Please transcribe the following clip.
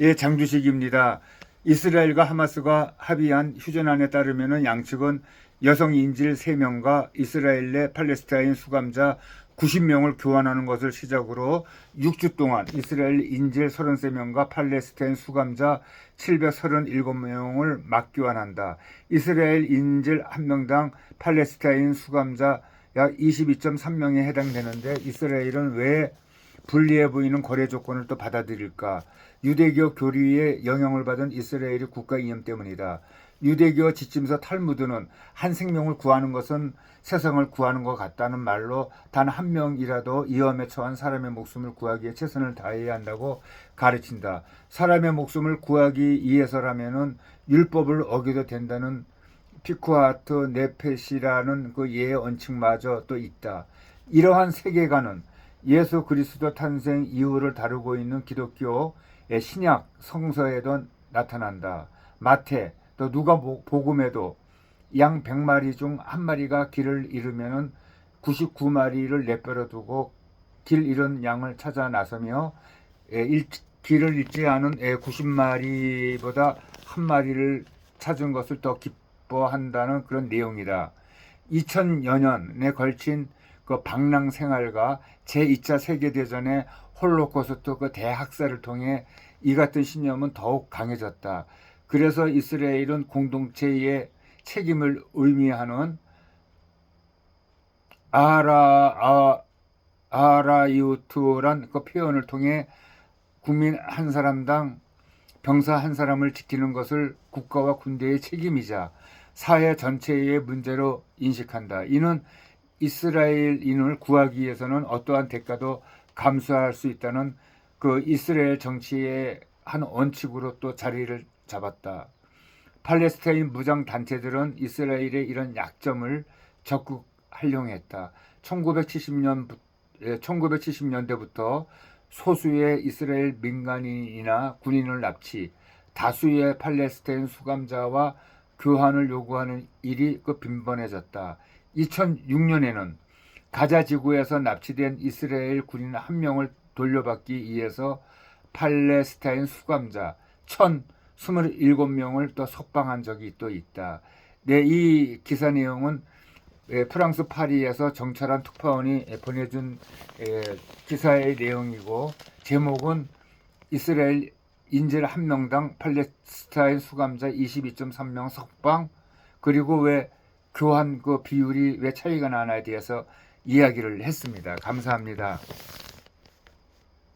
예, 장주식입니다. 이스라엘과 하마스가 합의한 휴전안에 따르면 양측은 여성 인질 3명과 이스라엘 내 팔레스타인 수감자 90명을 교환하는 것을 시작으로 6주 동안 이스라엘 인질 33명과 팔레스타인 수감자 737명을 맞교환한다. 이스라엘 인질 1명당 팔레스타인 수감자 약 22.3명에 해당되는데 이스라엘은 왜 불리해 보이는 거래 조건을 또 받아들일까? 유대교 교리의 영향을 받은 이스라엘의 국가 이념 때문이다. 유대교 지침서 탈무드는 한 생명을 구하는 것은 세상을 구하는 것 같다는 말로 단 한 명이라도 위험에 처한 사람의 목숨을 구하기 위해 최선을 다해야 한다고 가르친다. 사람의 목숨을 구하기 위해서라면은 율법을 어겨도 된다는 피쿠아트 네페시라는 그 예의 원칙마저 또 있다. 이러한 세계관은 예수 그리스도 탄생 이후를 다루고 있는 기독교의 신약 성서에도 나타난다. 마태 또 누가 복음에도 양 100마리 중 한 마리가 길을 잃으면은 99마리를 내버려 두고 길 잃은 양을 찾아 나서며 예, 일- 길을 잃지 않은 90마리보다 한 마리를 찾은 것을 더 기뻐한다는 그런 내용이다. 2000여 년에 걸친 그 방랑 생활과 제2차 세계대전의 홀로코스트 그 대학살을 통해 이 같은 신념은 더욱 강해졌다. 그래서 이스라엘은 공동체의 책임을 의미하는 아라 아, 아라이우트란 그 표현을 통해 국민 한 사람당 병사 한 사람을 지키는 것을 국가와 군대의 책임이자 사회 전체의 문제로 인식한다. 이는 이스라엘인을 구하기 위해서는 어떠한 대가도 감수할 수 있다는 그 이스라엘 정치의 한 원칙으로 또 자리를 잡았다. 팔레스타인 무장 단체들은 이스라엘의 이런 약점을 적극 활용했다. 1970년 1970년대부터 소수의 이스라엘 민간인이나 군인을 납치, 다수의 팔레스타인 수감자와 교환을 요구하는 일이 그 빈번해졌다. 2006년에는 가자 지구에서 납치된 이스라엘 군인 한 명을 돌려받기 위해서 팔레스타인 수감자 1,027명을 또 석방한 적이 또 있다. 네, 이 기사 내용은 예, 프랑스 파리에서 정찰한 특파원이 예, 보내준 예, 기사의 내용이고 제목은 이스라엘 인질 한 명당 팔레스타인 수감자 22.3명 석방 그리고 왜 교환 그 비율이 왜 차이가 나나에 대해서 이야기를 했습니다. 감사합니다.